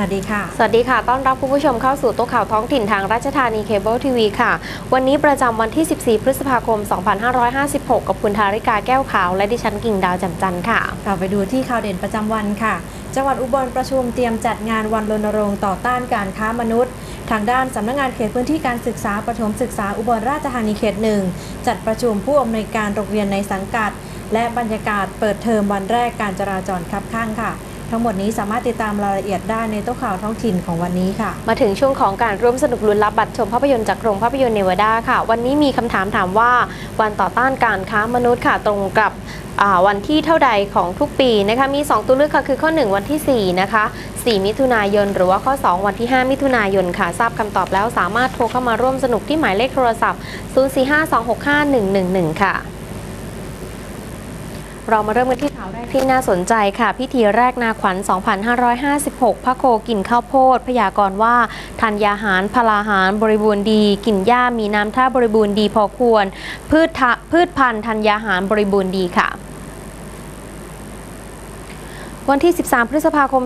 วัสดีค่ะ สวัสดีค่ะ ต้อนรับคุณผู้ชมเข้าสู่โต๊ะข่าวท้องถิ่นทางราชธานีเคเบิลทีวีค่ะ วันนี้ประจำวันที่ 14 พฤษภาคม 2556 กับคุณธาริกาแก้วขาว และดิฉันกิ่งดาวแจ่มจันทร์ค่ะ เราไปดูที่ข่าวเด่นประจำวันค่ะ จังหวัดอุบลประชุมเตรียมจัดงานวันรณรงค์ต่อต้านการค้ามนุษย์ ทางด้านสำนักงานเขตพื้นที่การศึกษาประถมศึกษาอุบลราชธานีเขตหนึ่งจัดประชุมผู้อำนวยการโรงเรียนในสังกัด และบรรยากาศเปิดเทอมวันแรกการจราจรคับข้างค่ะ ทั้งหมดนี้สามารถติดตามรายละเอียดได้ในโต๊ะข่าวท้องถิ่นของวันนี้ค่ะ มาถึงช่วงของการร่วมสนุกลุ้นรับบัตรชมภาพยนตร์จากโรงภาพยนตร์เนวาดาค่ะ วันนี้มีคำถามถามว่า วันต่อต้านการค้ามนุษย์ค่ะตรงกับวันที่เท่าใดของทุกปีนะคะมี 2 ตัวเลือกค่ะคือข้อ 1 วันที่ 4 นะคะ 4 มิถุนายน หรือว่าข้อ 2 วันที่ 5 มิถุนายนค่ะ ทราบคำตอบแล้วสามารถโทรเข้ามาร่วมสนุกที่หมายเลขโทรศัพท์ 0452651111ค่ะ เรามาเริ่มกันที่ข่าวแรกที่น่าสนใจค่ะ พิธีแรกนาขวัญ 2556 พระโคกินข้าวโพด พยากรณ์ว่าธัญญาหารพลาหาร บริบูรณ์ดี กินหญ้ามีน้ำท่าบริบูรณ์ดีพอควร พืชพืชพันธุ์ธัญญาหารบริบูรณ์ดีค่ะ วันที่ 13 พฤษภาคม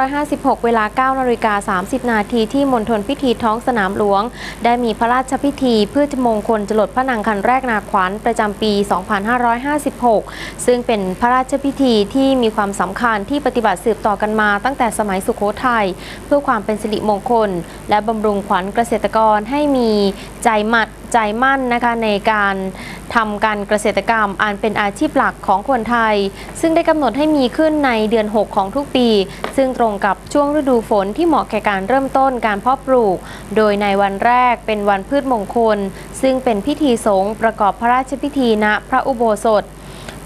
2556 เวลา 9นาฬิกา30 นาทีที่มณฑลพิธีท้องสนามหลวง ได้มีพระราชพิธีเพื่อมงคลจรดพระนางคันแรกนาขวัญประจำปี 2556 ซึ่งเป็นพระราชพิธีที่มีความสำคัญที่ปฏิบัติสืบต่อกันมาตั้งแต่สมัยสุโขทัยเพื่อความเป็นสิริมงคล และบำรุงขวัญเกษตรกรให้มี ใจมัดใจมั่นนะคะในการทำการเกษตรกรรมอันเป็นอาชีพหลักของคนไทย ซึ่งได้กำหนดให้มีขึ้นในเดือน 6 ของทุกปี ซึ่งตรงกับช่วงฤดูฝนที่เหมาะแก่การเริ่มต้นการเพาะปลูก โดยในวันแรกเป็นวันพืชมงคล ซึ่งเป็นพิธีสงฆ์ประกอบพระราชพิธีณพระอุโบสถ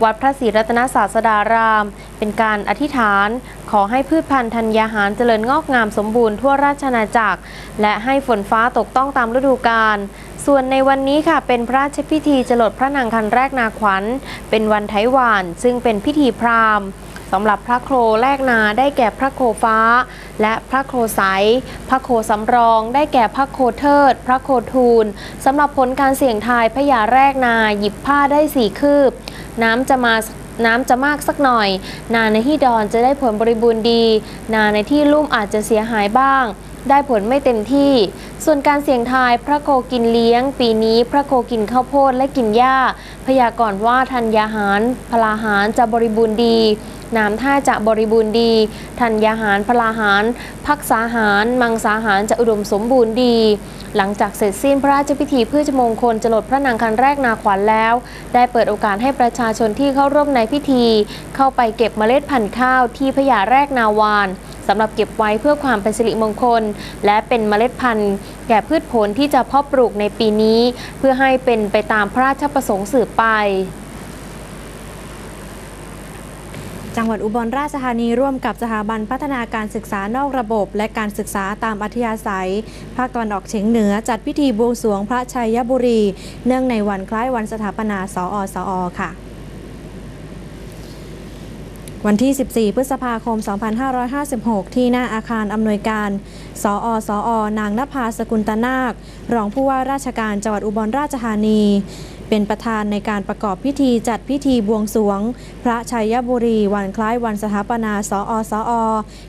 วัดพระศรีรัตนศาสดาราม เป็นการอธิษฐาน ขอให้พืชพันธุ์ธัญญาหารเจริญงอกงามสมบูรณ์ทั่วราชอาณาจักร และให้ฝนฟ้าตกต้องตามฤดูกาลส่วนในวันนี้ค่ะเป็นพระราชพิธีจรดพระนางคันแรกนาขวัญ เป็นวันไทหวาน ซึ่งเป็นพิธีพราหมณ์ สำหรับพระโครแรกนาได้แก่พระโคฟ้า และพระโคใส พระโคสำรอง ได้แก่พระโคเทิด พระโคทูลสำหรับผลการเสี่ยงทายพญาแรกนาหยิบผ้าได้สี่คืบ น้ำจะมาน้ำจะมากสักหน่อย นาในที่ดอนจะได้ผลบริบูรณ์ดี นาในที่ลุ่มอาจจะเสียหายบ้าง ได้ผลไม่เต็มที่ ส่วนการเสี่ยงทายพระโคกินเลี้ยง ปีนี้พระโคกินข้าวโพดและกินหญ้า พยากรณ์ว่าธัญญาหาร พลาหารจะบริบูรณ์ดี น้ำท่าจะบริบูรณ์ดี ธัญญาหารพลาหารพักษาหาร มังสาหารจะอุดมสมบูรณ์ดี หลังจากเสร็จสิ้นพระราชพิธีเพื่อจมงคลจรดพระนางคันแรกนาขวัญแล้ว ได้เปิดโอกาสให้ประชาชนที่เข้าร่วมในพิธี เข้าไปเก็บเมล็ดพันธุ์ข้าวที่พญาแรกนาวานสำหรับเก็บไว้เพื่อความเป็นสิริมงคล และเป็นเมล็ดพันธุ์ แก่พืชผลที่จะเพาะปลูกในปีนี้ เพื่อให้เป็นไปตามพระราชประสงค์สืบไป จังหวัดอุบลราชธานีร่วมกับสถาบันพัฒนาการศึกษานอกระบบ และการศึกษาตามอัธยาศัย ภาคตะวันออกเฉียงเหนือจัดพิธีบวงสรวงพระชัยบุรี เนื่องในวันคล้ายวันสถาปนาสอสอค่ะวันที่ 14 พฤษภาคม 2556 ที่หน้าอาคารอำนวยการ สอสอ นางนภาสกุลตนาค รองผู้ว่าราชการจังหวัดอุบลราชธานี เป็นประธานในการประกอบพิธีจัดพิธีบวงสรวง พระชัยบุรีวันคล้ายวันสถาปนา สอสอ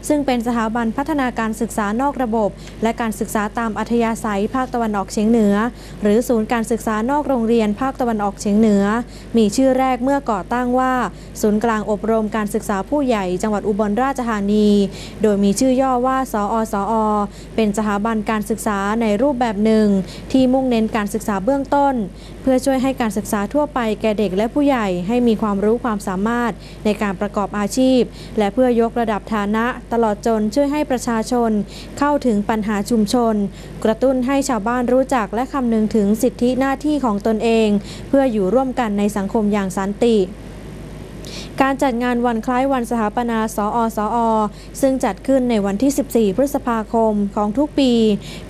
ซึ่งเป็นสถาบันพัฒนาการศึกษานอกระบบ และการศึกษาตามอัธยาศัยภาคตะวันออกเฉียงเหนือ หรือศูนย์การศึกษานอกโรงเรียนภาคตะวันออกเฉียงเหนือ มีชื่อแรกเมื่อก่อตั้งว่า ศูนย์กลางอบรมการศึกษาผู้ใหญ่จังหวัดอุบลราชธานี โดยมีชื่อย่อว่า สอสอเป็นสถาบันการศึกษาในรูปแบบหนึ่ง ที่มุ่งเน้นการศึกษาเบื้องต้น เพื่อช่วยให้ให้การศึกษาทั่วไปแก่เด็กและผู้ใหญ่ให้มีความรู้ความสามารถในการประกอบอาชีพ และเพื่อยกระดับฐานะตลอดจนช่วยให้ประชาชน เข้าถึงปัญหาชุมชน กระตุ้นให้ชาวบ้านรู้จักและคำนึงถึงสิทธิหน้าที่ของตนเอง เพื่ออยู่ร่วมกันในสังคมอย่างสันติ การจัดงานวันคล้ายวันสถาปนาสอสอซึ่งจัดขึ้นในวันที่ 14 พฤษภาคมของทุกปี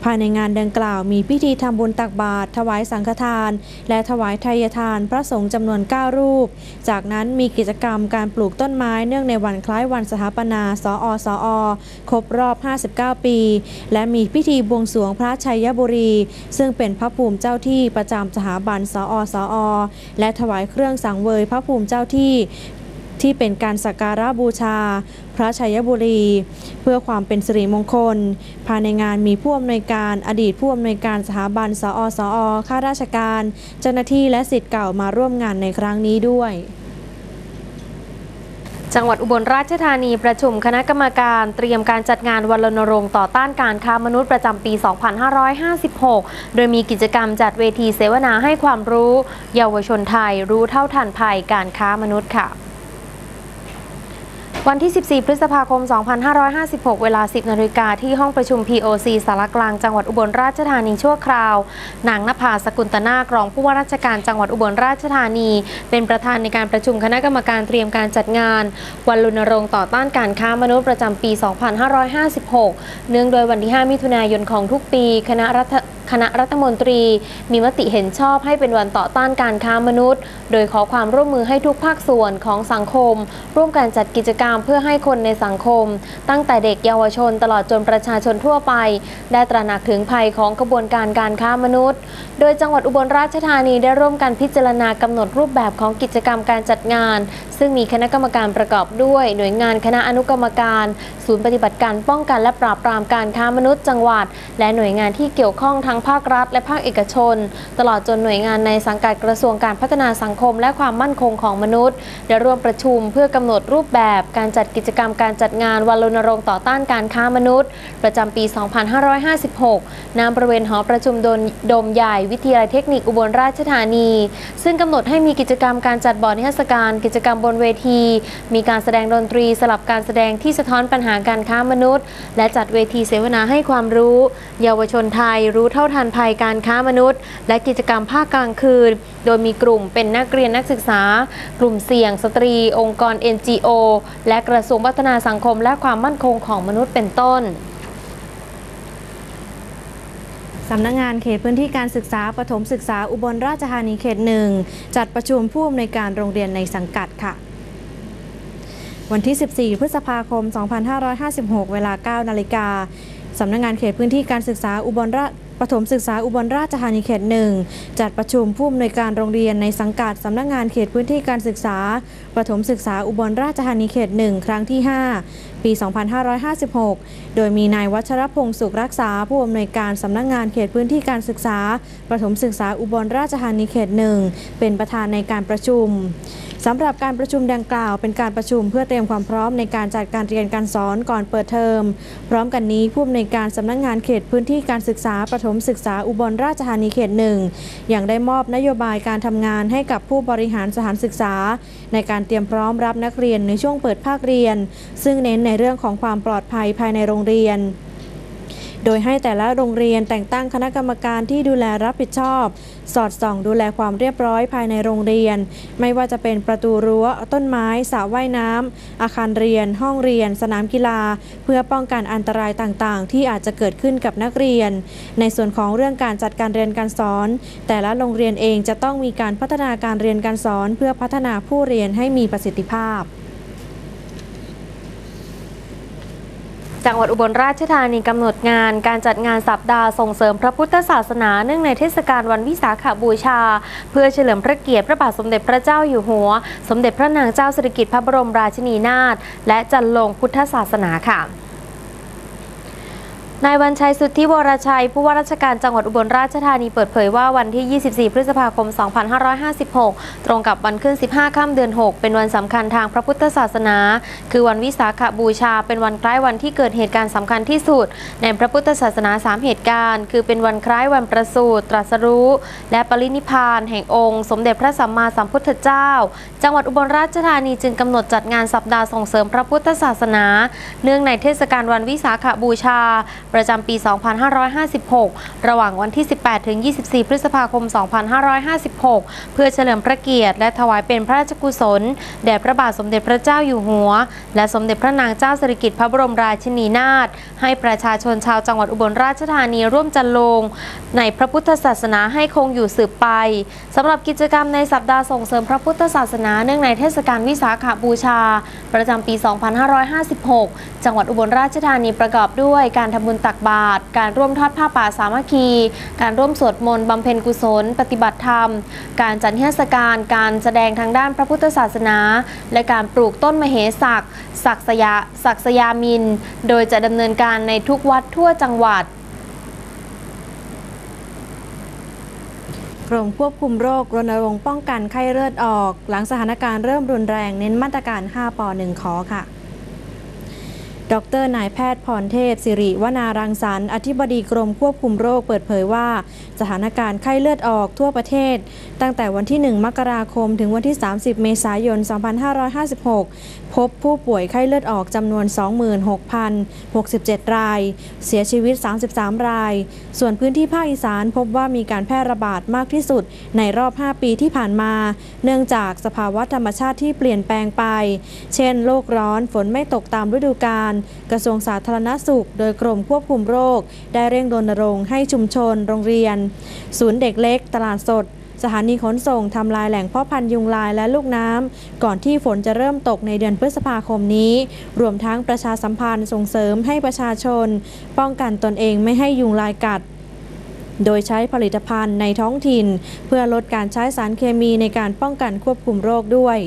ภายในงานดังกล่าวมีพิธีทำบุญตักบาตรถวายสังฆทาน และถวายทายทานพระสงฆ์จำนวน 9 รูป จากนั้นมีกิจกรรมการปลูกต้นไม้เนื่องในวันคล้ายวันสถาปนาสอสอครบรอบ 59 ปี และมีพิธีบวงสรวงพระชัยบุรี ซึ่งเป็นพระภูมิเจ้าที่ประจำสถาบันสอสอและถวายเครื่องสังเวยพระภูมิเจ้าที่ ที่เป็นการสักการะบูชา พระชัยบุรี เพื่อความเป็นสิริมงคล ภายในงานมีผู้อำนวยการอดีตผู้อำนวยการสถาบันสอสอข้าราชการ เจ้าหน้าที่และสิทธิ์เก่ามาร่วมงานในครั้งนี้ด้วยจังหวัดอุบลราชธานีประชุมคณะกรรมการเตรียมการจัดงานวันรณรงค์ต่อต้านการค้ามนุษย์ประจำปี 2556 โดยมีกิจกรรมจัดเวทีเสวนาให้ความรู้ เยาวชนไทยรู้เท่าทันภัยการค้ามนุษย์ค่ะ วันที่ 14 พฤษภาคม 2556 เวลา 10 นาฬิกาที่ห้องประชุม POC สารกลางจังหวัดอุบลราชธานีชั่วคราว นางนภาสกุลตนากรองผู้ว่าราชการจังหวัดอุบลราชธานี เป็นประธานในการประชุมคณะกรรมการเตรียมการจัดงาน วันรณรงค์ต่อต้านการค้ามนุษย์ประจำปี 2556 เนื่องโดยวันที่ 5 มิถุนายนของทุกปี คณะรัฐคณะรัฐมนตรีมีมติเห็นชอบให้เป็นวันต่อต้านการค้ามนุษย์ โดยขอความร่วมมือให้ทุกภาคส่วนของสังคม ร่วมกันจัดกิจกรรมเพื่อให้คนในสังคม ตั้งแต่เด็กเยาวชนตลอดจนประชาชนทั่วไป ได้ตระหนักถึงภัยของกระบวนการการค้ามนุษย์ โดยจังหวัดอุบลราชธานีได้ร่วมกันพิจารณากำหนดรูปแบบของกิจกรรมการจัดงาน ซึ่งมีคณะกรรมการประกอบด้วย หน่วยงานคณะอนุกรรมการ ศูนย์ปฏิบัติการป้องกันและปราบปรามการค้ามนุษย์จังหวัด และหน่วยงานที่เกี่ยวข้องทั้งภาครัฐ และภาคเอกชน ตลอดจนหน่วยงานในสังกัดกระทรวงการพัฒนาสังคม และความมั่นคงของมนุษย์ ได้ร่วมประชุมเพื่อกำหนดรูปแบบการจัดกิจกรรมการจัดงานวันรณรงค์ต่อต้านการค้ามนุษย์ ประจำปี 2556 ณ บริเวณหอประชุมโดดมใหญ่วิทยาลัยเทคนิคอุบลราชธานี ซึ่งกำหนดให้มีกิจกรรมการจัดบอร์ดนิทรรศการ กิจกรรมบนเวที มีการแสดงดนตรีสลับการแสดงที่สะท้อนปัญหาการค้ามนุษย์ และจัดเวทีเสวนาให้ความรู้ เยาวชนไทยรู้เท่าทันภัยการค้ามนุษย์ และกิจกรรมภาคกลางคืน โดยมีกลุ่มเป็นนักเรียนนักศึกษา กลุ่มเสี่ยงสตรี องค์กร NGO และกระทรวงพัฒนาสังคมและความมั่นคงของมนุษย์เป็นต้นสำนักงานเขตพื้นที่การศึกษาปฐมศึกษาอุบลราชธานีเขตหนึ่งจัดประชุมผู้อำนวยการโรงเรียนในสังกัดค่ะ วันที่ 14 พฤษภาคม 2556 เวลา 9 นาฬิกาสำนักงานเขตพื้นที่การศึกษาอุบลราช ปฐมศึกษาอุบลราชธานีเขตหนึ่งจัดประชุมผู้อำนวยการโรงเรียนในสังกัดสำนักงานเขตพื้นที่การศึกษาปฐมศึกษาอุบลราชธานีเขตหนึ่งครั้งที่ 5 ปี 2556 โดยมีนายวัชรพงศ์สุขรักษา ผู้อำนวยการสำนักงานเขตพื้นที่การศึกษา ประถมศึกษาอุบลราชธานีเขตหนึ่งเป็นประธานในการประชุม สำหรับการประชุมดังกล่าวเป็นการประชุมเพื่อเตรียมความพร้อมในการจัดการเรียนการสอนก่อนเปิดเทอม พร้อมกันนี้ผู้อำนวยการสำนักงานเขตพื้นที่การศึกษาประถมศึกษาอุบลราชธานีเขตหนึ่งยังได้มอบนโยบายการทำงานให้กับผู้บริหารสถานศึกษา ในการเตรียมพร้อมรับนักเรียนในช่วงเปิดภาคเรียน ซึ่งเน้นในเรื่องของความปลอดภัยภายในโรงเรียน โดยให้แต่ละโรงเรียนแต่งตั้งคณะกรรมการที่ดูแลรับผิดชอบ สอดส่องดูแลความเรียบร้อยภายในโรงเรียน ไม่ว่าจะเป็นประตูรั้ว ต้นไม้สระว่ายน้ำอาคารเรียน ห้องเรียน สนามกีฬา เพื่อป้องกันอันตรายต่างๆ ที่อาจจะเกิดขึ้นกับนักเรียน ในส่วนของเรื่องการจัดการเรียนการสอน แต่ละโรงเรียนเองจะต้องมีการพัฒนาการเรียนการสอน เพื่อพัฒนาผู้เรียนให้มีประสิทธิภาพ จังหวัดอุบลราชธานีกำหนดงานการจัดงานสัปดาห์ส่งเสริมพระพุทธศาสนาเนื่องในเทศกาลวันวิสาขบูชา เพื่อเฉลิมพระเกียรติพระบาทสมเด็จพระเจ้าอยู่หัว สมเด็จพระนางเจ้าสิริกิติ์พระบรมราชินีนาถและจันลงพุทธศาสนาค่ะ นายวันชัยสุทธิวรชัย ผู้ว่าราชการจังหวัดอุบลราชธานีเปิดเผยว่าวันที่ 24 พฤษภาคม 2556 ตรงกับวันขึ้น 15 ค่ำเดือน 6 เป็นวันสำคัญทางพระพุทธศาสนา คือวันวิสาขบูชา เป็นวันคล้ายวันที่เกิดเหตุการณ์สำคัญที่สุด ในพระพุทธศาสนา 3 เหตุการณ์ คือเป็นวันคล้ายวันประสูติตรัสรู้ และปรินิพพาน แห่งองค์ สมเด็จพระสัมมาสัมพุทธเจ้า จังหวัดอุบลราชธานีจึงกำหนดจัดงานสัปดาห์ส่งเสริมพระพุทธศาสนา เนื่องในเทศกาลวันวิสาขบูชาประจำปี 2556 ระหว่างวันที่ 18 ถึง 24 พฤษภาคม 2556 เพื่อเฉลิมพระเกียรติ และถวายเป็นพระราชกุศล แด่พระบาทสมเด็จพระเจ้าอยู่หัว และสมเด็จพระนางเจ้าสิริกิติ์พระบรมราชินีนาถให้ประชาชนชาวจังหวัดอุบลราชธานีร่วมจันลง ในพระพุทธศาสนาให้คงอยู่สืบไปสำหรับกิจกรรมในสัปดาห์ส่งเสริมพระพุทธศาสนาเนื่องในเทศกาลวิสาขบูชา ประจำปี 2556 จังหวัดอุบลราชธานีประกอบด้วยการทำบุญตักบาตรการร่วมทอดผ้าป่าสามัคคี การร่วมสวดมนต์บำเพ็ญกุศล ปฏิบัติธรรม การจัดนิทศการการแสดงทางด้านพระพุทธศาสนา และการปลูกต้นมเหสักศักษยาศักษยามิน โดยจะดำเนินการในทุกวัดทั่วจังหวัดกรมควบคุมโรครณรงค์ป้องกันไข้เลือดออก หลังสถานการณ์เริ่มรุนแรงเน้นมาตรการ 5ป1ขอค่ะ ดรนายแพทย์พรเทพ สิริวนารังสรรค์อธิบดีกรมควบคุมโรคเปิดเผยว่า สถานการณ์ไข้เลือดออกทั่วประเทศ ตั้งแต่วันที่ 1 มกราคม ถึงวันที่ 30 เมษายน 2556 พบผู้ป่วยไข้เลือดออกจำนวน 26,067 ราย เสียชีวิต 33 ราย ส่วนพื้นที่ภาคอีสานพบว่ามีการแพร่ระบาดมากที่สุดในรอบ 5 ปีที่ผ่านมา เนื่องจากสภาวะธรรมชาติที่เปลี่ยนแปลงไป เช่น โลกร้อนฝนไม่ตกตามฤดูกาลกระทรวงสาธารณสุข โดยกรมควบคุมโรค ได้เร่งรณรงค์ให้ชุมชน โรงเรียน ศูนย์เด็กเล็ก ตลาดสด สถานีขนส่งทำลายแหล่งเพาะพันธุ์ยุงลายและลูกน้ำ ก่อนที่ฝนจะเริ่มตกในเดือนพฤษภาคมนี้ รวมทั้งประชาสัมพันธ์ส่งเสริมให้ประชาชน ป้องกันตนเองไม่ให้ยุงลายกัด โดยใช้ผลิตภัณฑ์ในท้องถิ่น เพื่อลดการใช้สารเคมีในการป้องกันควบคุมโรคด้วย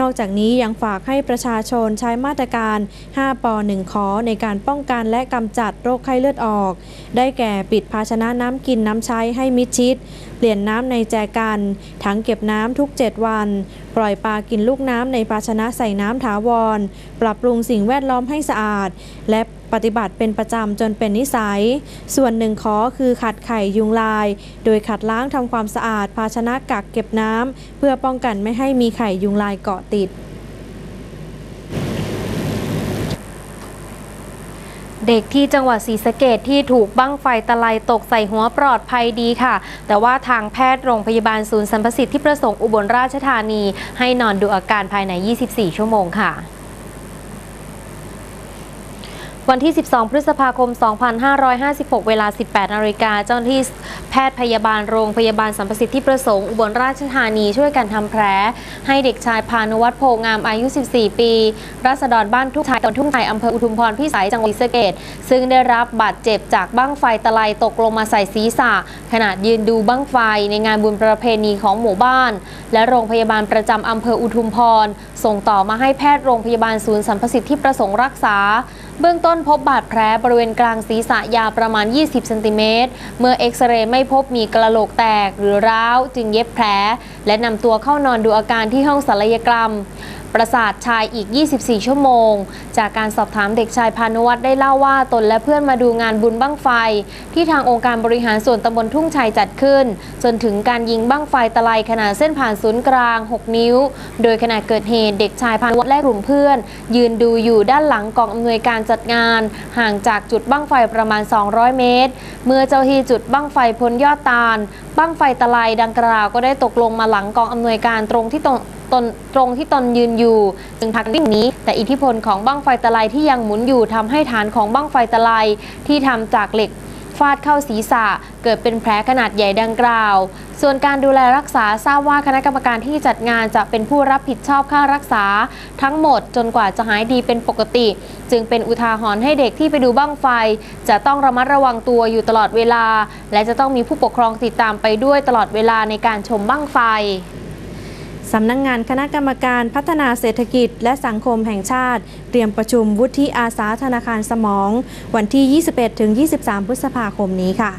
นอกจากนี้ยังฝากให้ประชาชนใช้มาตรการ 5ป1ขอในการป้องกันและกำจัดโรคไข้เลือดออก ได้แก่ปิดภาชนะน้ำกินน้ำใช้ให้มิดชิด เปลี่ยนน้ำในแจกัน ถังเก็บน้ำทุก 7 วัน ปล่อยปลากินลูกน้ำในภาชนะใส่น้ำถาวร ปรับปรุงสิ่งแวดล้อมให้สะอาด และ ปฏิบัติเป็นประจำจนเป็นนิสัย ส่วนหนึ่งขอคือขัดไข่ยุงลาย โดยขัดล้างทำความสะอาด ภาชนะกักเก็บน้ำเพื่อป้องกันไม่ให้มีไข่ยุงลายเกาะติดเด็กที่จังหวัดศรีสะเกดที่ถูกบั้งไฟตะไลตกใส่หัวปลอดภัยดีค่ะ แต่ว่าทางแพทย์โรงพยาบาลศูนย์สัมประสิทธิ์ที่ประสงค์อุบลราชธานี ให้นอนดูอาการภายใน 24 ชั่วโมงค่ะ วันที่ 12 พฤษภาคม 2556 เวลา 18 นาฬิกา เจ้าหน้าที่แพทย์พยาบาลโรงพยาบาลสัมประสิทธิ์ที่ประสงค์ อุบลราชธานีช่วยกันทำแผล ให้เด็กชายพานุวัฒน์โพงามอายุ 14 ปี รัษฎรบ้านทุ่งไทยตำบลทุ่งไทยอำเภออุทุมพรพิสัยจังหวัดศรีสะเกษซึ่งได้รับบาดเจ็บจากบั้งไฟตะไลตกลงมาใส่ศีรษะ ขณะยืนดูบั้งไฟในงานบุญประเพณีของหมู่บ้าน และโรงพยาบาลประจำอำเภออุทุมพรส่งต่อมาให้แพทย์โรงพยาบาลศูนย์สัมประสิทธิ์ที่ประสงค์รักษา เบื้องต้นพบบาดแผลบริเวณกลางศีรษะยาวประมาณ 20 เซนติเมตร เมื่อเอ็กซเรย์ไม่พบมีกระโหลกแตกหรือร้าวจึงเย็บแผลและนำตัวเข้านอนดูอาการที่ห้องศัลยกรรม ประสาทชายอีก 24 ชั่วโมง จากการสอบถามเด็กชายพานุวัฒน์ได้เล่าว่าตนและเพื่อนมาดูงานบุญบั้งไฟ ที่ทางองค์การบริหารส่วนตำบลทุ่งชัยจัดขึ้น จนถึงการยิงบั้งไฟตะไลขนาดเส้นผ่านศูนย์กลาง 6 นิ้ว โดยขณะเกิดเหตุเด็กชายพานุวัฒน์และกลุ่มเพื่อน ยืนดูอยู่ด้านหลังกองอำนวยการจัดงาน ห่างจากจุดบั้งไฟประมาณ 200 เมตร เมื่อเจ้าที่จุดบั้งไฟพ้นยอดตาลบั้งไฟตะไลดังกล่าวก็ได้ตกลงมาหลังกองอำนวยการตรงที่ตรงตนตรงที่ตนยืนอยู่จึงพักวิ่งหนี้ แต่อิทธิพลของบั้งไฟตะไลที่ยังหมุนอยู่ทำให้ฐานของบั้งไฟตะไลที่ทำจากเหล็ก ฟาดเข้าศีรษะ เกิดเป็นแผลขนาดใหญ่ดังกล่าว ส่วนการดูแลรักษาทราบว่าคณะกรรมการที่จัดงานจะเป็นผู้รับผิดชอบค่ารักษา ทั้งหมดจนกว่าจะหายดีเป็นปกติ จึงเป็นอุทาหรณ์ให้เด็กที่ไปดูบั้งไฟ จะต้องระมัดระวังตัวอยู่ตลอดเวลา และจะต้องมีผู้ปกครองติดตามไปด้วยตลอดเวลาในการชมบั้งไฟ สำนักงงานคณะกรรมการพัฒนาเศรษฐกิจและสังคมแห่งชาติ เตรียมประชุมวุฒิอาสาธนาคารสมอง วันที่ 21-23 พฤษภาคมนี้ค่ะ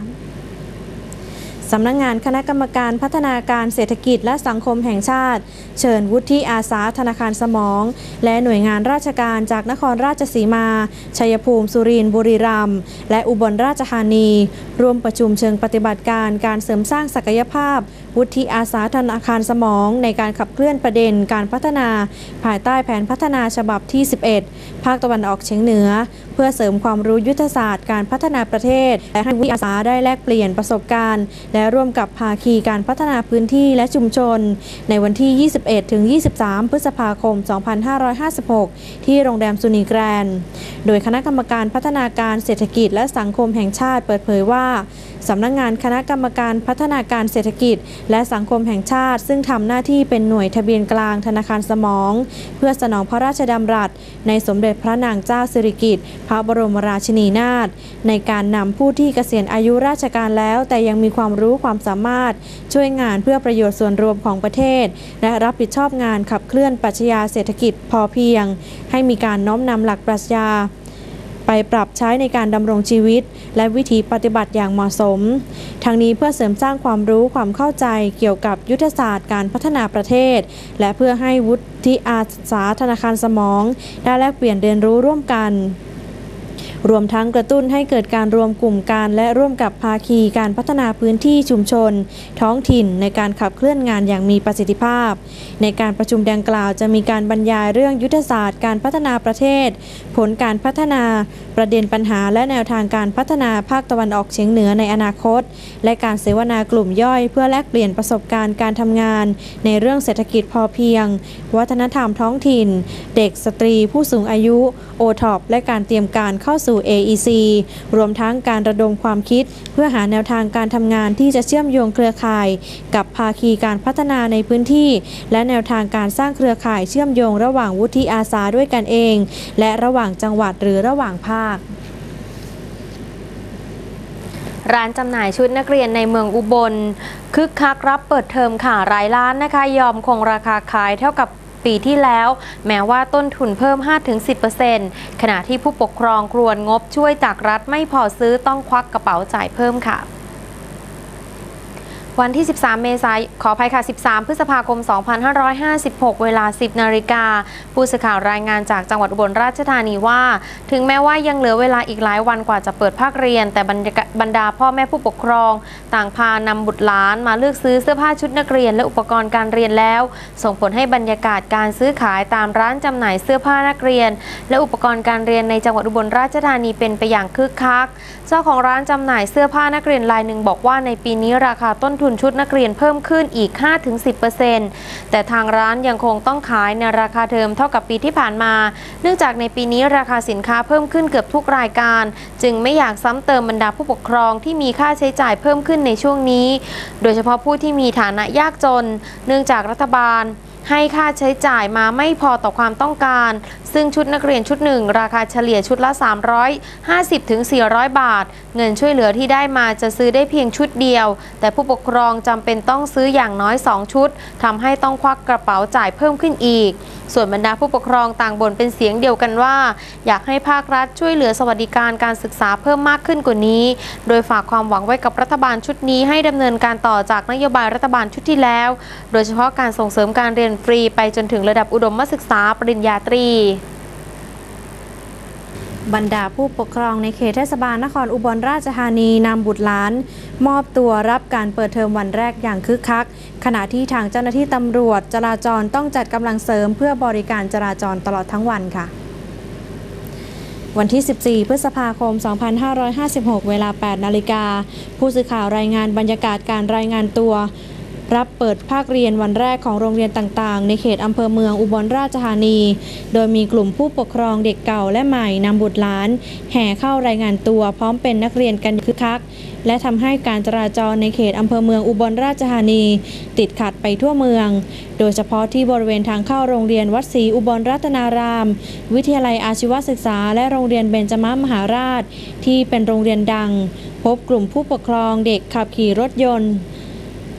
สำนักงงานคณะกรรมการพัฒนาการเศรษฐกิจและสังคมแห่งชาติ เชิญวุฒิอาสาธนาคารสมอง และหน่วยงานราชการจากนครราชสีมา ชัยภูมิ สุรินทร์บุรีรัมย์และอุบลราชธานี ร่วมประชุมเชิงปฏิบัติการการเสริมสร้างศักยภาพ วุฒิอาสาธนาคารสมอง ในการขับเคลื่อนประเด็นการพัฒนา ภายใต้แผนพัฒนาฉบับที่ 11 ภาคตะวันออกเฉียงเหนือ เพื่อเสริมความรู้ยุทธศาสตร์การพัฒนาประเทศและให้วุฒิอาสาได้แลกเปลี่ยนประสบการณ์และร่วมกับภาคีการพัฒนาพื้นที่และชุมชน ในวันที่ 21 ถึง 23 พฤษภาคม 2556 ที่โรงแรมสุนีแกรนด์โดยคณะกรรมการพัฒนาการเศรษฐกิจและสังคมแห่งชาติเปิดเผยว่า สำนักงานคณะกรรมการพัฒนาการเศรษฐกิจ และสังคมแห่งชาติ ซึ่งทำหน้าที่เป็นหน่วยทะเบียนกลางธนาคารสมอง เพื่อสนองพระราชดำรัส ในสมเด็จพระนางเจ้าสิริกิติ์พระบรมราชินีนาถในการนำผู้ที่เกษียณอายุราชการแล้ว แต่ยังมีความรู้ความสามารถ ช่วยงานเพื่อประโยชน์ส่วนรวมของประเทศ และรับผิดชอบงานขับเคลื่อนปรัชญาเศรษฐกิจพอเพียง ให้มีการน้อมนำหลักปรัชญา ไปปรับใช้ในการดำรงชีวิต และวิธีปฏิบัติอย่างเหมาะสม ทั้งนี้เพื่อเสริมสร้างความรู้ความเข้าใจเกี่ยวกับยุทธศาสตร์การพัฒนาประเทศ และเพื่อให้วุฒิอาสาธนาคารสมอง ได้แลกเปลี่ยนเรียนรู้ร่วมกัน รวมทั้งกระตุ้นให้เกิดการรวมกลุ่มการและร่วมกับภาคีการพัฒนาพื้นที่ชุมชน ท้องถิ่นในการขับเคลื่อนงานอย่างมีประสิทธิภาพ ในการประชุมดังกล่าวจะมีการบรรยายเรื่องยุทธศาสตร์การพัฒนาประเทศ ผลการพัฒนา ประเด็นปัญหาและแนวทางการพัฒนาภาคตะวันออกเฉียงเหนือในอนาคต และการเสวนากลุ่มย่อยเพื่อแลกเปลี่ยนประสบการณ์การทำงาน ในเรื่องเศรษฐกิจพอเพียง วัฒนธรรมท้องถิ่น เด็กสตรีผู้สูงอายุ โอท็อปและการเตรียมการเข้าสู่ AEC รวมทั้งการระดมความคิด เพื่อหาแนวทางการทำงานที่จะเชื่อมโยงเครือข่าย กับภาคีการพัฒนาในพื้นที่ และแนวทางการสร้างเครือข่ายเชื่อมโยงระหว่างวุฒิอาสาด้วยกันเอง และระหว่างจังหวัดหรือระหว่างภาคร้านจำหน่ายชุดนักเรียนในเมืองอุบลคึกคักรับเปิดเทอมค่ะรายล้านนะคะ ยอมคงราคาขายเท่ากับ ปีที่แล้ว แม้ว่าต้นทุนเพิ่ม 5-10%ขณะที่ผู้ปกครองกรวนงบช่วยจากรัฐไม่พอซื้อต้องควักกระเป๋าจ่ายเพิ่มค่ะวันที่ 13 เมษายน ขออภัยค่ะ 13 พฤษภาคม 2556 เวลา 10 นาฬิกา ผู้สื่อข่าวรายงานจากจังหวัดอุบลราชธานีว่า ถึงแม้ว่ายังเหลือเวลาอีกหลายวันกว่าจะเปิดภาคเรียน แต่บรรดาพ่อแม่ผู้ปกครอง ต่างพานำบุตรหลานมาเลือกซื้อเสื้อผ้าชุดนักเรียนและอุปกรณ์การเรียนแล้ว ส่งผลให้บรรยากาศการซื้อขายตามร้านจำหน่ายเสื้อผ้านักเรียน และอุปกรณ์การเรียนในจังหวัดอุบลราชธานีเป็นไปอย่างคึกคัก เจ้าของร้านจำหน่ายเสื้อผ้านักเรียนรายหนึ่งบอกว่าในปีนี้ราคาต้นทุนชุดนักเรียนเพิ่มขึ้นอีก 5-10%แต่ทางร้านยังคงต้องขายในราคาเดิมเท่ากับปีที่ผ่านมา เนื่องจากในปีนี้ราคาสินค้าเพิ่มขึ้นเกือบทุกรายการ จึงไม่อยากซ้ำเติมบรรดาผู้ปกครองที่มีค่าใช้จ่ายเพิ่มขึ้นในช่วงนี้ โดยเฉพาะผู้ที่มีฐานะยากจน เนื่องจากรัฐบาลให้ค่าใช้จ่ายมาไม่พอต่อความต้องการ ซึ่งชุดนักเรียนชุดหนึ่งราคาเฉลี่ยชุดละ 350ถึง400 บาท เงินช่วยเหลือที่ได้มาจะซื้อได้เพียงชุดเดียว แต่ผู้ปกครองจำเป็นต้องซื้ออย่างน้อย 2 ชุดทำให้ต้องควักกระเป๋าจ่ายเพิ่มขึ้นอีก ส่วนบรรดาผู้ปกครองต่างบ่นเป็นเสียงเดียวกันว่า อยากให้ภาครัฐช่วยเหลือสวัสดิการการศึกษาเพิ่มมากขึ้นกว่านี้ โดยฝากความหวังไว้กับรัฐบาลชุดนี้ให้ดำเนินการต่อจากนโยบายรัฐบาลชุดที่แล้ว โดยเฉพาะการส่งเสริมการเรียนฟรีไปจนถึงระดับอุดมศึกษาปริญญาตรี บรรดาผู้ปกครองในเขตเทศบาลนครอุบลราชธานีนำบุตรหลาน มอบตัวรับการเปิดเทอมวันแรกอย่างคึกคัก ขณะที่ทางเจ้าหน้าที่ตำรวจ จราจรต้องจัดกำลังเสริมเพื่อบริการจราจรตลอดทั้งวันค่ะ วันที่ 14 พฤษภาคม 2556 เวลา 8 นาฬิกา ผู้สื่อข่าวรายงานบรรยากาศการรายงานตัว รับเปิดภาคเรียนวันแรกของโรงเรียนต่างๆ ในเขตอำเภอเมืองอุบลราชธานี โดยมีกลุ่มผู้ปกครองเด็กเก่าและใหม่นำบุตรหลาน แห่เข้ารายงานตัวพร้อมเป็นนักเรียนกันคึกคัก และทำให้การจราจรในเขตอำเภอเมืองอุบลราชธานี ติดขัดไปทั่วเมือง โดยเฉพาะที่บริเวณทางเข้าโรงเรียนวัดศรีอุบลรัตนาราม วิทยาลัยอาชีวศึกษา และโรงเรียนเบญจมามหาราช ที่เป็นโรงเรียนดัง พบกลุ่มผู้ปกครองเด็กขับขี่รถยนต์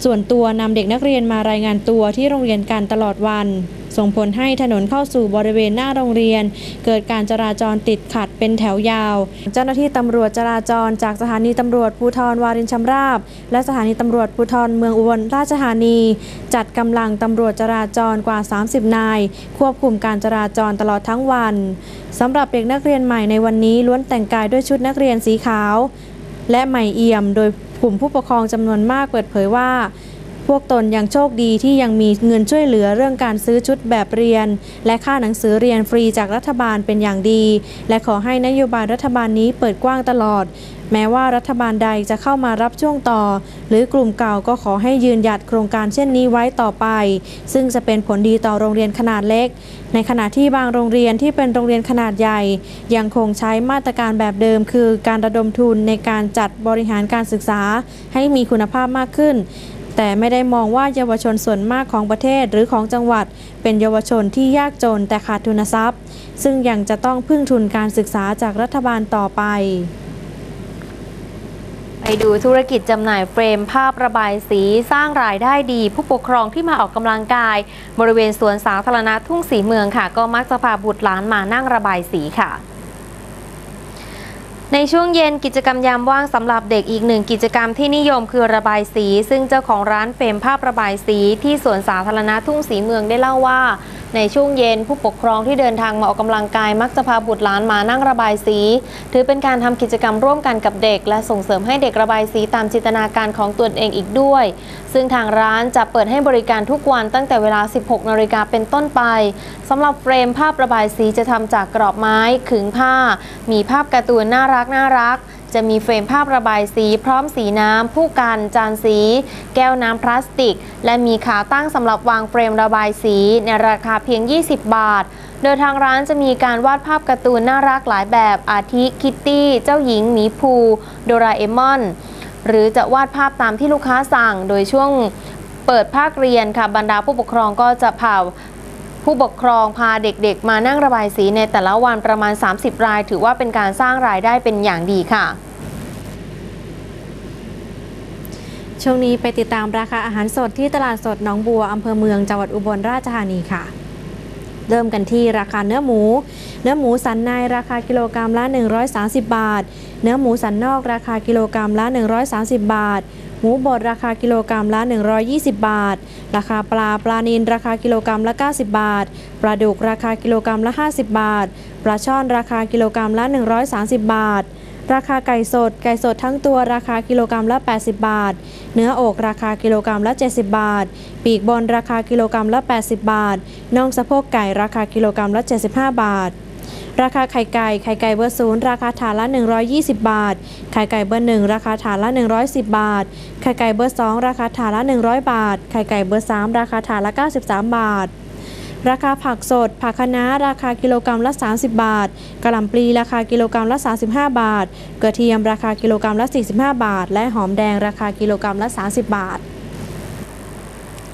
ส่วนตัวนำเด็กนักเรียนมารายงานตัวที่โรงเรียนกันตลอดวัน ส่งผลให้ถนนเข้าสู่บริเวณหน้าโรงเรียน เกิดการจราจรติดขัดเป็นแถวยาว เจ้าหน้าที่ตำรวจจราจรจากสถานีตำรวจภูธรวารินชำราบ และสถานีตำรวจภูธรเมืองอุบลราชธานี จัดกำลังตำรวจจราจรกว่า 30 นาย ควบคุมการจราจรตลอดทั้งวันสำหรับเด็กนักเรียนใหม่ในวันนี้ล้วนแต่งกายด้วยชุดนักเรียนสีขาว และใหม่เอี่ยมโดย กลุ่มผู้ปกครองจำนวนมากเปิดเผยว่า พวกตนยังโชคดีที่ยังมีเงินช่วยเหลือเรื่องการซื้อชุดแบบเรียน และค่าหนังสือเรียนฟรีจากรัฐบาลเป็นอย่างดี และขอให้นโยบายรัฐบาลนี้เปิดกว้างตลอด แม้ว่ารัฐบาลใดจะเข้ามารับช่วงต่อ หรือกลุ่มเก่าก็ขอให้ยืนหยัดโครงการเช่นนี้ไว้ต่อไป ซึ่งจะเป็นผลดีต่อโรงเรียนขนาดเล็ก ในขณะที่บางโรงเรียนที่เป็นโรงเรียนขนาดใหญ่ ยังคงใช้มาตรการแบบเดิม คือการระดมทุนในการจัดบริหารการศึกษาให้มีคุณภาพมากขึ้น แต่ไม่ได้มองว่าเยาวชนส่วนมากของประเทศหรือของจังหวัด เป็นเยาวชนที่ยากจนแต่ขาดทุนทรัพย์ ซึ่งยังจะต้องพึ่งทุนการศึกษาจากรัฐบาลต่อไปไปดูธุรกิจจำหน่ายเฟรมภาพระบายสีสร้างรายได้ดี ผู้ปกครองที่มาออกกำลังกาย บริเวณสวนสาธารณะทุ่งสีเมืองค่ะ ก็มักจะพาบุตรหลานมานั่งระบายสีค่ะ ในช่วงเย็นกิจกรรมยามว่างสำหรับเด็กอีกหนึ่งกิจกรรมที่นิยมคือระบายสี ซึ่งเจ้าของร้านเฟรมภาพระบายสีที่สวนสาธารณะทุ่งสีเมืองได้เล่าว่า ในช่วงเย็นผู้ปกครองที่เดินทางมาออกกำลังกายมักจะพาบุตรหลานมานั่งระบายสี ถือเป็นการทำกิจกรรมร่วมกันกับเด็ก และส่งเสริมให้เด็กระบายสีตามจินตนาการของตนเองอีกด้วย ซึ่งทางร้านจะเปิดให้บริการทุกวันตั้งแต่เวลา 16 นาฬิกาเป็นต้นไปสำหรับเฟรมภาพระบายสีจะทำจากกรอบไม้ ขึงผ้า มีภาพการ์ตูนน่ารักน่ารัก จะมีเฟรมภาพระบายสีพร้อมสีน้ำ ผู้กัน จานสี แก้วน้ำพลาสติก และมีขาตั้งสำหรับวางเฟรมระบายสี ในราคาเพียง 20 บาท โดยทางร้านจะมีการวาดภาพการ์ตูนน่ารักหลายแบบ อาทิคิตตี้ เจ้าหญิงหมีภูโดราเอมอน หรือจะวาดภาพตามที่ลูกค้าสั่ง โดยช่วงเปิดภาคเรียนค่ะบรรดาผู้ปกครองก็จะพา ผู้ปกครองพาเด็กๆ มานั่งระบายสีในแต่ละวันประมาณ 30 ราย ถือว่าเป็นการสร้างรายได้เป็นอย่างดีค่ะช่วงนี้ไปติดตามราคาอาหารสดที่ตลาดสดหนองบัวอำเภอเมืองจังหวัดอุบลราชธานีค่ะ เริ่มกันที่ราคาเนื้อหมู เนื้อหมูสันในราคากิโลกรัมละ 130 บาท เนื้อหมูสันนอกราคากิโลกรัมละ 130 บาท หมูบดราคากิโลกรัมละ 120 บาท ราคาปลาปลานิลราคากิโลกรัมละ 90 บาท ปลาดุกราคากิโลกรัมละ 50 บาท ปลาช่อนราคากิโลกรัมละ 130 บาทราคาไก่สด ไก่สดทั้งตัวราคากิโลกรัมละ 80 บาท เนื้ออกราคากิโลกรัมละ 70 บาท ปีกบนราคากิโลกรัมละ 80 บาท น่องสะโพกไก่ราคากิโลกรัมละ 75 บาท ราคาไข่ไก่ ไข่ไก่เบอร์ศูนย์ราคาถาดละ 120 บาท ไข่ไก่เบอร์หนึ่งราคาถาดละ 110 บาท ไข่ไก่เบอร์สองราคาถาดละ 100 บาท ไข่ไก่เบอร์สามราคาถาดละ 93 บาทราคาผักสด ผักคะน้าราคากิโลกรัมละ 30 บาทกระหล่ำปลีราคากิโลกรัมละ 35 บาท กระเทียมราคากิโลกรัมละ 45 บาท และหอมแดงราคากิโลกรัมละ 30 บาท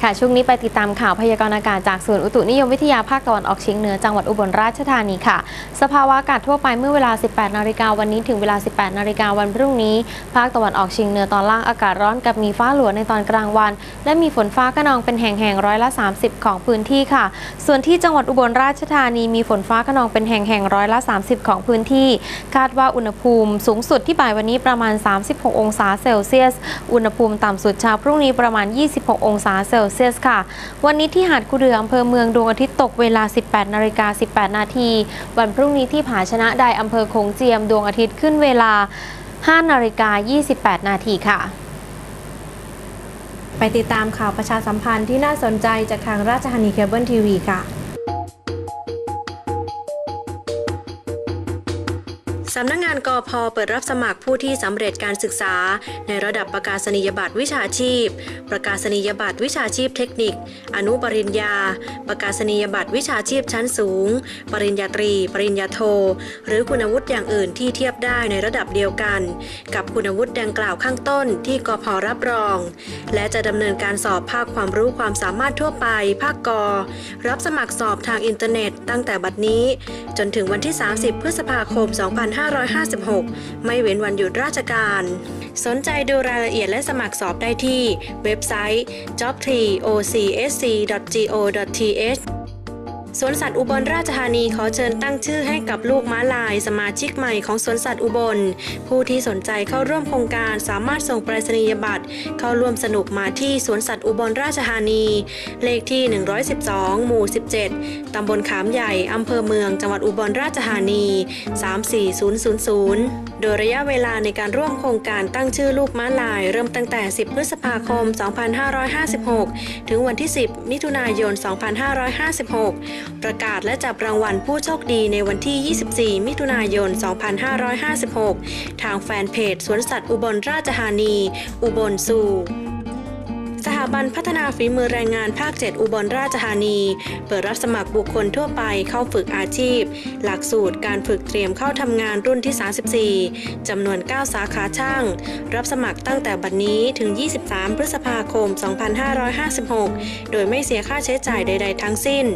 ค่ะ ช่วงนี้ไปติดตามข่าวพยากรณ์อากาศจากศูนย์อุตุนิยมวิทยาภาคตะวันออกเฉียงเหนือจังหวัดอุบลราชธานีค่ะ สภาวะอากาศทั่วไปเมื่อเวลา 18 นาฬิกาวันนี้ถึงเวลา 18 นาฬิกาวันพรุ่งนี้ ภาคตะวันออกเฉียงเหนือตอนล่างอากาศร้อนกับมีฟ้าหลวในตอนกลางวัน และมีฝนฟ้าขนองเป็นแห่งๆร้อยละ 30 ของพื้นที่ค่ะ ส่วนที่จังหวัดอุบลราชธานีมีฝนฟ้าขนองเป็นแห่งๆร้อยละ 30 ของพื้นที่ คาดว่าอุณหภูมิสูงสุดที่บ่ายวันนี้ประมาณ 36 องศาเซลเซียส อุณหภูมิต่ำสุดเช้าพรุ่งนี้ประมาณ 26 องศาเซลเซียสค่ะ วันนี้ที่หาดกูเรืออำเภอเมืองดวงอาทิตย์ตกเวลา 18นาฬิกา18 นาทีวันพรุ่งนี้ที่ผาชนะใดอำเภอคงเจียมดวงอาทิตย์ขึ้นเวลา 5นาฬิกา28 นาทีค่ะไปติดตามข่าวประชาสัมพันธ์ที่น่าสนใจจากทางราชธานีเคเบิลทีวีค่ะ สำนักงงานกอพเปิดรับสมัครผู้ที่สำเร็จการศึกษา ในระดับประกาศนียบัตรวิชาชีพ ประกาศนียบัตรวิชาชีพเทคนิค อนุปริญญา ประกาศนียบัตรวิชาชีพชั้นสูง ปริญญาตรี ปริญญาโท หรือคุณวุฒิอย่างอื่นที่เทียบได้ในระดับเดียวกัน กับคุณวุฒิดังกล่าวข้างต้นที่กพรับรอง และจะดำเนินการสอบภาคความรู้ความสามารถทั่วไป ภาคกรับสมัครสอบทางอินเทอร์เน็ต ตั้งแต่บัดนี้ จนถึงวันที่ 30 พฤษภาคม 255 2556 ไม่เว้นวันหยุดราชการ สนใจดูรายละเอียดและสมัครสอบได้ที่ เว็บไซต์ job3ocsc.go.th สวนสัตว์อุบลราชธานีขอเชิญตั้งชื่อให้กับลูกม้าลายสมาชิกใหม่ของสวนสัตว์อุบล ผู้ที่สนใจเข้าร่วมโครงการสามารถส่งไปรษณียบัตร เข้าร่วมสนุกมาที่สวนสัตว์อุบลราชธานี เลขที่ 112 หมู่ 17 ตำบลขามใหญ่ อำเภอเมือง จังหวัดอุบลราชธานี 34000 โดยระยะเวลาในการร่วมโครงการตั้งชื่อลูกม้าลาย เริ่มตั้งแต่ 10 พฤษภาคม 2556 ถึงวันที่ 10 มิถุนายน 2556 ประกาศและจับรางวัลผู้โชคดีในวันที่ 24 มิถุนายน 2556 ทางแฟนเพจสวนสัตว์อุบลราชธานี อุบลซู ถาบันพัฒนาฝีมือแรงงานภาค 7 อุบลราชธานี เปิดรับสมัครบุคคลทั่วไปเข้าฝึกอาชีพ หลักสูตรการฝึกเตรียมเข้าทำงานรุ่นที่ 34 จำนวน 9 สาขาช่าง รับสมัครตั้งแต่บัดนนี้ถึง 23 พฤษภาคม 2556 โดยไม่เสียค่าใช้จ่ายใด ๆ ทั้งสิ้น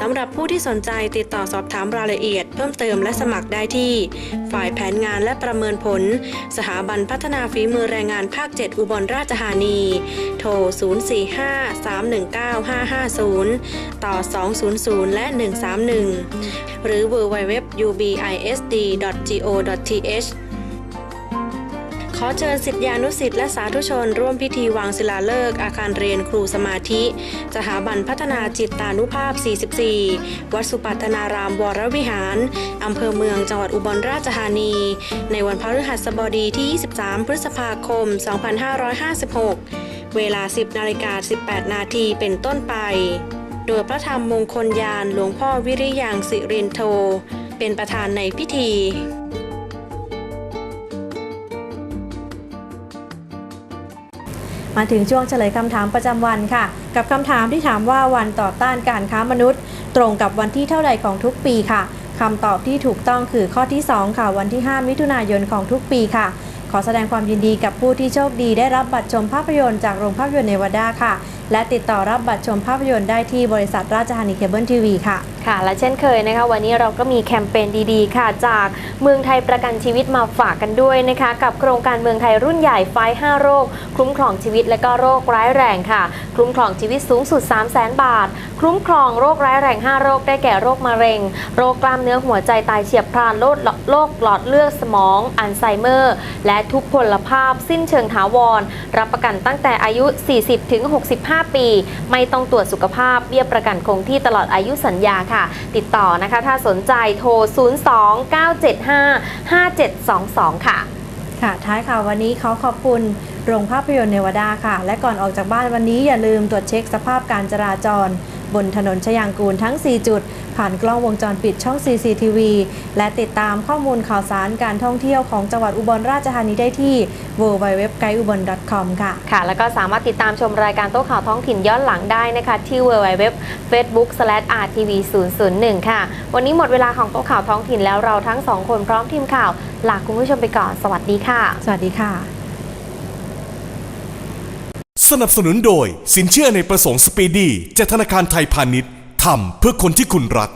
สำหรับผู้ที่สนใจติดต่อสอบถามรายละเอียด เพิ่มเติมและสมัครได้ที่ ฝ่ายแผนงานและประเมินผล สถาบันพัฒนาฝีมือแรงงานภาค 7 อุบลราชธานี โทร 045-319-550 ต่อ 200 และ 131 หรือ www.ubisd.go.th อเชิญสิทธิานุสิทธิ์และสาธุชน ร่วมพิธีวางศิลาฤกษ์อาคารเรียนครูสมาธิ สถาบันพัฒนาจิตตานุภาพ 44 วัดสุปัตนารามวรวิหาร อำเภอเมืองจังหวัดอุบลราชธานี ในวันพฤหัสบดีที่ 23 พฤษภาคม 2556 เวลา 10นาฬิกา18 นาทีเป็นต้นไป โดยพระธรรมมงคลยานหลวงพ่อวิริยังสิรินโท เป็นประธานในพิธี มาถึงช่วงเฉลยคำถามประจำวันค่ะ กับคำถามที่ถามว่าวันต่อต้านการค้ามนุษย์ ตรงกับวันที่เท่าใดของทุกปีค่ะคำตอบที่ถูกต้องคือข้อที่ 2 ค่ะ วันที่ 5 มิถุนายนของทุกปีค่ะ ขอแสดงความยินดีกับผู้ที่โชคดีได้รับบัตรชมภาพยนตร์จากโรงภาพยนตร์เนวาดาค่ะและติดต่อรับบัตรชมภาพยนตร์ได้ที่บริษัทราชธานีเคเบิลทีวีค่ะ ค่ะ และเช่นเคยนะคะ วันนี้เราก็มีแคมเปญดีๆ ค่ะ จากเมืองไทยประกันชีวิตมาฝากกันด้วยนะคะ กับโครงการเมืองไทยรุ่นใหญ่ไฟ5โรค คุ้มครองชีวิตและก็โรคร้ายแรงค่ะ คุ้มครองชีวิตสูงสุด 3 0 0 0 0 0บาท คุ้มครองโรคร้ายแรง 5 โรคได้แก่โรคมะเร็ง โรคกล้ามเนื้อหัวใจตายเฉียบพลันโรคหลอดเลือดสมองอัลไซเมอร์ และทุพพลภาพสิ้นเชิงถาวร รับประกันตั้งแต่อายุ 40-65ปี ไม่ต้องตรวจสุขภาพเบี้ยประกันคงที่ตลอดอายุสัญญาค่ะ ติดต่อนะคะ ถ้าสนใจโทร 02-975-5722 ค่ะ ค่ะ ท้ายข่าววันนี้เขาขอบคุณโรงภาพยนตร์เนวาดาค่ะ และก่อนออกจากบ้านวันนี้อย่าลืมตรวจเช็คสภาพการจราจร บนถนนชยางกูลทั้ง 4 จุด ผ่านกล้องวงจรปิดช่อง CCTV และติดตามข้อมูลข่าวสารการท่องเที่ยวของจังหวัดอุบลราชธานีได้ที่ www.guideubon.com ค่ะ ค่ะ แล้วก็สามารถติดตามชมรายการโต๊ะข่าวท้องถิ่นย้อนหลังได้นะคะที่ www.facebook/rtv001 ค่ะ วันนี้หมดเวลาของโต๊ะข่าวท้องถิ่นแล้วเราทั้งสองคนพร้อมทีมข่าวลาคุณผู้ชมไปก่อน สวัสดีค่ะ สวัสดีค่ะ สนับสนุนโดยสินเชื่อในประสงค์สปีดีจากธนาคารไทยพาณิชย์ทำเพื่อคนที่คุณรัก